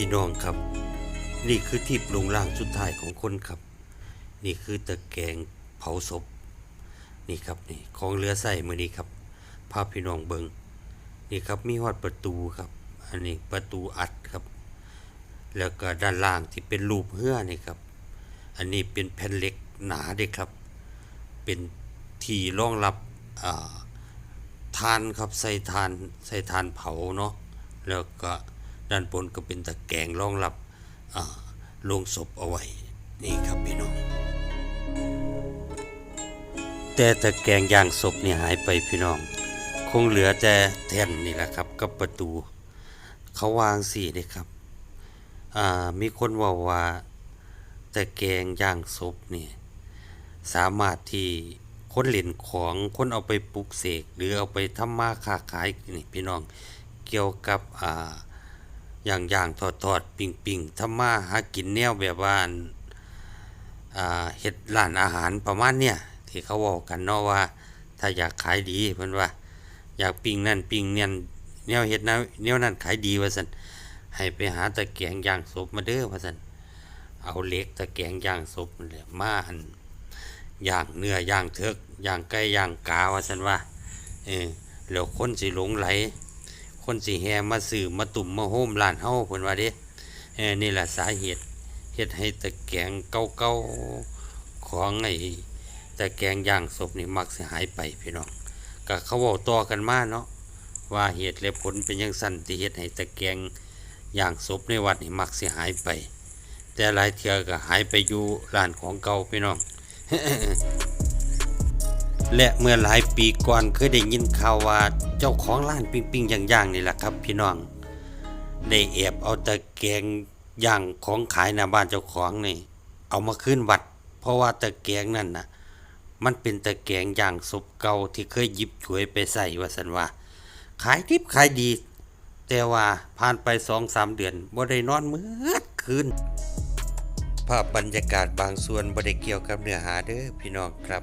พี่น้องครับ นี่คือที่ปรุงร่างสุดท้ายของคนครับ นี่คือตะแกรงเผาศพ นี่ครับนี่ของเหลือใส่มือนี้ครับ ภาพพี่น้องเบิงนี่ครับมีฮอดประตูครับ อันนี้ประตูอัดครับ แล้วก็ด้านล่างที่เป็นรูปเหือนี่ครับ อันนี้เป็นแผ่นเหล็กหนาเด้ครับ เป็นที่รองรับอ่าทานครับใส่ทานใส่ทานเผาเนาะแล้วก็ ด้านบนก็เป็นตะแกรงรองรับโลงศพเอาไว้ นี่ครับพี่น้อง แต่ตะแกรงยางศพนี่หายไปพี่น้อง คงเหลือแต่แท่นนี่แหละครับ กับประตู เขาวางสี่เลยครับอ่ามีคนว่าว่าตะแกรงย่างศพนี่สามารถที่คนเล่นของคนเอาไปปลุกเสกหรือเอาไปทำมาค้าขายนี่พี่น้องเกี่ยวกับอ่า อย่างย่างทอดทอดปิ่งปิ่งทำมาหากินแนวแบบว่าอันเฮ็ดร้านอาหารประมาณเนี่ยที่เขาบอกกันเนาะว่า ถ้าอยากขายดีเพิ่นว่า อยากปิ้งนั่นปิ้งเนี่ยแนวเฮ็ดแนวแนวนั้นขายดีว่าซั่นให้ไปหาตะแกรงย่างศพมาเด้อพ่อสันเอาเหล็กตะแกรงย่างศพนั่นแหละมาอันย่างเนื้อย่างเถิกย่างไก่ย่างกาว่าสันว่าเออแล้วคนสิหลงไหล คนสิแห่มาซื้อมาตุ่มมาโฮมร้านเฮาเพิ่นว่าเด้เออนี่แหละสาเหตุเฮ็ดให้ตะแกงเก่าๆของไอ้ตะแกงย่างศพนี่มักสิหายไปพี่น้องก็เขาเว้าต่อกันมาเนาะว่าเหตุและผลเป็นจังซั่นที่เฮ็ดให้ตะแกงอย่างศพในวัดนี่มักสิหายไป แต่หลายเทือก็หายไปอยู่ร้านของเก่าพี่น้อง และเมื่อหลายปีก่อนเคยได้ยินข่าวว่าเจ้าของร้านปิ้งปิ้งย่างๆนี่แหละครับ พี่น้อง ได้แอบเอาตะแกรงย่างของขายหน้าบ้านเจ้าของนี่ เอามาขึ้นวัด เพราะว่าตะแกงนั่นน่ะ มันเป็นตะแกรงย่างศพเก่าที่เคยหยิบฉวยไปใส่ว่าสันว่า ขายดิบขายดี แต่ว่าผ่านไปสองสามเดือนบ่ได้นอนมืดคืนภาพบรรยากาศบางส่วนบ่ได้เกี่ยวกับเนื้อหาเด้อพี่น้องครับ